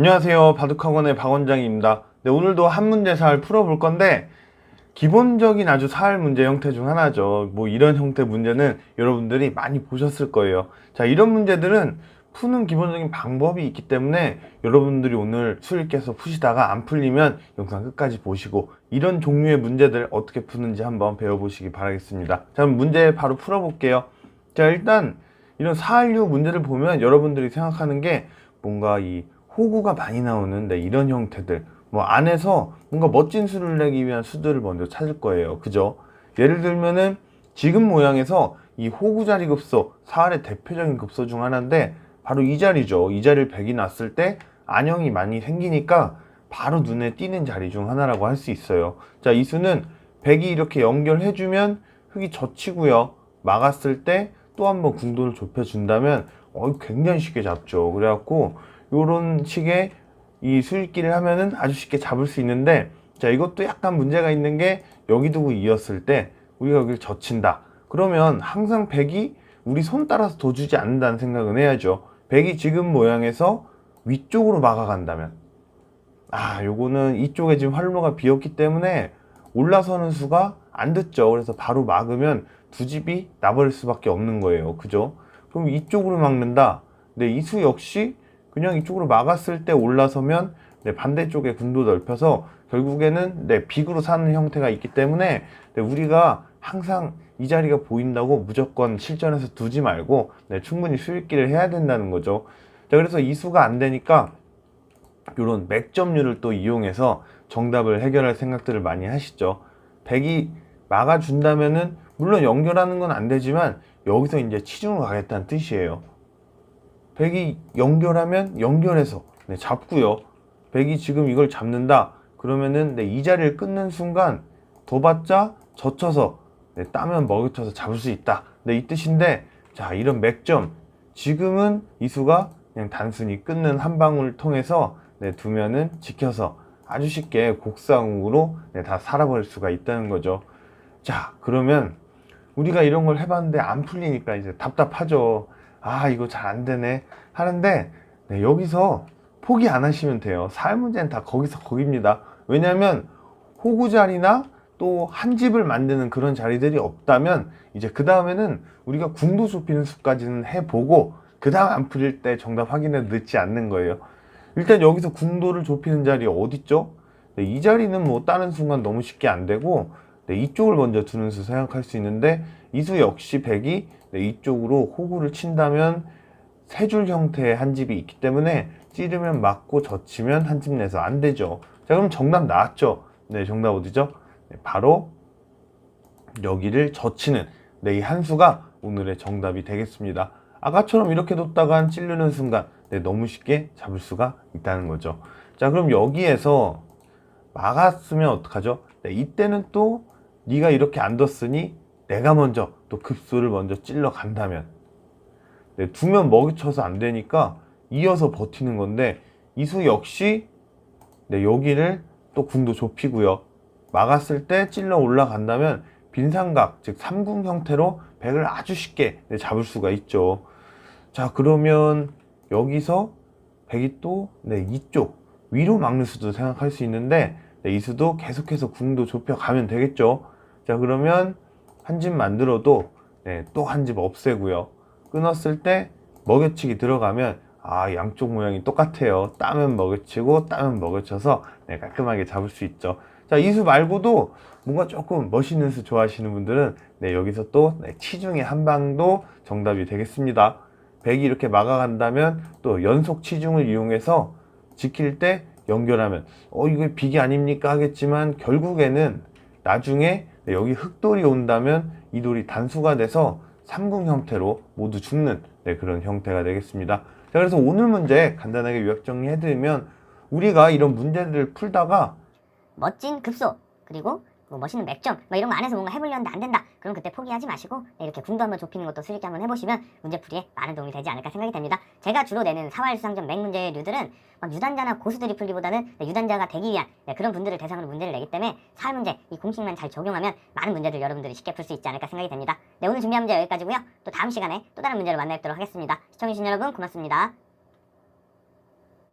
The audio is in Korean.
안녕하세요. 바둑학원의 박원장입니다. 네, 오늘도 한 문제 잘 풀어볼 건데, 기본적인 아주 사할 문제 형태 중 하나죠. 뭐 이런 형태 문제는 여러분들이 많이 보셨을 거예요. 자, 이런 문제들은 푸는 기본적인 방법이 있기 때문에 여러분들이 오늘 수일께서 푸시다가 안 풀리면 영상 끝까지 보시고 이런 종류의 문제들 어떻게 푸는지 한번 배워보시기 바라겠습니다. 자, 문제 바로 풀어볼게요. 자, 일단 이런 사할류 문제를 보면 여러분들이 생각하는 게 뭔가 이 호구가 많이 나오는 네, 이런 형태들. 뭐 안에서 뭔가 멋진 수를 내기 위한 수들을 먼저 찾을 거예요. 그죠? 예를 들면은 지금 모양에서 이 호구 자리 급소 사할의 대표적인 급소 중 하나인데 바로 이 자리죠. 이 자리를 백이 났을 때 안형이 많이 생기니까 바로 눈에 띄는 자리 중 하나라고 할 수 있어요. 자 이 수는 백이 이렇게 연결해 주면 흙이 젖히고요. 막았을 때 또 한번 궁도를 좁혀 준다면 어, 굉장히 쉽게 잡죠. 그래갖고 요런 식의 이 수익기를 하면은 아주 쉽게 잡을 수 있는데 자 이것도 약간 문제가 있는 게 여기 두고 이었을 때 우리가 여기를 젖힌다. 그러면 항상 백이 우리 손 따라서 더 주지 않는다는 생각은 해야죠. 백이 지금 모양에서 위쪽으로 막아간다면. 아 요거는 이쪽에 지금 활로가 비었기 때문에 올라서는 수가 안 듣죠. 그래서 바로 막으면 두 집이 나버릴 수밖에 없는 거예요. 그죠? 그럼 이쪽으로 막는다. 근데 이 수 역시 그냥 이쪽으로 막았을 때 올라서면 네, 반대쪽에 군도 넓혀서 결국에는 네, 빅으로 사는 형태가 있기 때문에 네, 우리가 항상 이 자리가 보인다고 무조건 실전에서 두지 말고 네, 충분히 수익기를 해야 된다는 거죠. 자, 그래서 이 수가 안 되니까 이런 맥점률을 또 이용해서 정답을 해결할 생각들을 많이 하시죠. 100이 막아준다면은 물론 연결하는 건 안 되지만 여기서 이제 치중을 가겠다는 뜻이에요. 백이 연결하면 연결해서 네, 잡고요. 백이 지금 이걸 잡는다. 그러면은 네, 이 자리를 끊는 순간 더 받자 젖혀서 네, 따면 먹여쳐서 잡을 수 있다. 네, 이 뜻인데 자 이런 맥점 지금은 이수가 그냥 단순히 끊는 한 방울을 통해서 네, 두면은 지켜서 아주 쉽게 곡상으로 네, 다 살아버릴 수가 있다는 거죠. 자 그러면 우리가 이런 걸 해봤는데 안 풀리니까 이제 답답하죠. 아 이거 잘 안 되네 하는데 네, 여기서 포기 안 하시면 돼요. 살 문제는 다 거기서 거기입니다. 왜냐하면 호구 자리나 또 한 집을 만드는 그런 자리들이 없다면 이제 그 다음에는 우리가 궁도 좁히는 수까지는 해보고 그 다음 안 풀릴 때 정답 확인해 늦지 않는 거예요. 일단 여기서 궁도를 좁히는 자리 어딨죠? 네, 이 자리는 뭐 다른 순간 너무 쉽게 안 되고 네, 이쪽을 먼저 두는 수 생각할 수 있는데 이수 역시 백이 네, 이쪽으로 호구를 친다면 세 줄 형태의 한 집이 있기 때문에 찌르면 맞고 젖히면 한 집 내서 안 되죠. 자 그럼 정답 나왔죠? 네 정답 어디죠? 네, 바로 여기를 젖히는 네, 이 한 수가 오늘의 정답이 되겠습니다. 아까처럼 이렇게 뒀다간 찌르는 순간 네, 너무 쉽게 잡을 수가 있다는 거죠. 자 그럼 여기에서 막았으면 어떡하죠? 네, 이때는 또 네가 이렇게 안 뒀으니 내가 먼저 또 급소를 먼저 찔러 간다면. 네, 두면 먹이쳐서 안 되니까 이어서 버티는 건데 이수 역시 네, 여기를 또 궁도 좁히고요. 막았을 때 찔러 올라간다면 빈삼각 즉 삼궁 형태로 백을 아주 쉽게 네, 잡을 수가 있죠. 자 그러면 여기서 백이 또 네, 이쪽 위로 막는 수도 생각할 수 있는데 네, 이 수도 계속해서 궁도 좁혀 가면 되겠죠. 자 그러면 한 집 만들어도 네, 또한 집 없애고요. 끊었을 때 먹여치기 들어가면 아 양쪽 모양이 똑같아요. 따면 먹여치고 따면 먹여쳐서 네, 깔끔하게 잡을 수 있죠. 자 이수 말고도 뭔가 조금 멋있는 수 좋아하시는 분들은 네, 여기서 또 네, 치중의 한 방도 정답이 되겠습니다. 백이 이렇게 막아간다면 또 연속 치중을 이용해서 지킬 때 연결하면 어 이거 빅이 아닙니까 하겠지만 결국에는 나중에 네, 여기 흑돌이 온다면 이 돌이 단수가 돼서 삼궁 형태로 모두 죽는 네, 그런 형태가 되겠습니다. 자, 그래서 오늘 문제 간단하게 요약 정리해드리면 우리가 이런 문제들을 풀다가 멋진 급소 그리고 뭐 멋있는 맥점 뭐 이런 거 안에서 뭔가 해보려는데 안 된다. 그럼 그때 포기하지 마시고 네, 이렇게 궁도 한번 좁히는 것도 수익기 한번 해보시면 문제풀이에 많은 도움이 되지 않을까 생각이 됩니다. 제가 주로 내는 사활 수상점 맥 문제의 류들은 막 유단자나 고수들이 풀기보다는 네, 유단자가 되기 위한 네, 그런 분들을 대상으로 문제를 내기 때문에 사활 문제 이 공식만 잘 적용하면 많은 문제들 여러분들이 쉽게 풀 수 있지 않을까 생각이 됩니다. 네 오늘 준비한 문제 여기까지고요. 또 다음 시간에 또 다른 문제로 만나 뵙도록 하겠습니다. 시청해주신 여러분 고맙습니다